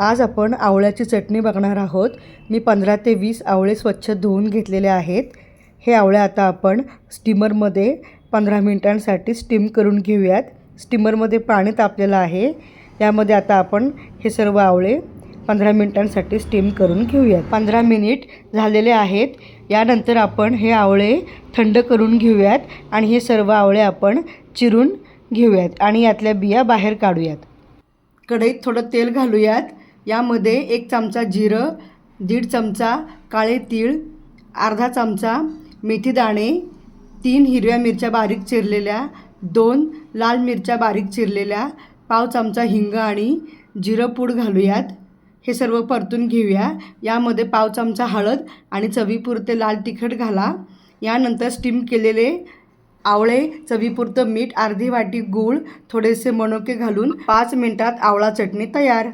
आज आपण आवळ्याची चटणी बघणार आहोत. मी पंधरा ते वीस आवळे स्वच्छ धुवून घेतलेले आहेत. हे आवळे आता आपण स्टीमरमध्ये पंधरा मिनिटांसाठी स्टीम करून घेऊयात. स्टीमरमध्ये पाणी तापलेलं आहे. यामध्ये आता आपण हे सर्व आवळे पंधरा मिनिटांसाठी स्टीम करून घेऊयात. पंधरा मिनिट झालेले आहेत. यानंतर आपण हे आवळे थंड करून घेऊयात आणि हे सर्व आवळे आपण चिरून घेऊयात आणि यातल्या बिया बाहेर काढूयात. कढईत थोडं तेल घालूयात. यामध्ये एक चमचा जिरं दीड चमचा काळे तीळ अर्धा चमचा मेथी दाणे तीन हिरव्या मिरच्या बारीक चिरलेल्या दोन लाल मिरच्या बारीक चिरलेल्या पाव चमचा हिंग आणि जिरं पूड घालूयात. हे सर्व परतून घेऊया. यामध्ये पाव चमचा हळद आणि चवीपुरते लाल तिखट घाला. यानंतर स्टीम केलेले आवळे चवीपुरतं मीठ अर्धी वाटी गूळ थोडेसे मणुके घालून पाच मिनिटात आवळा चटणी तयार.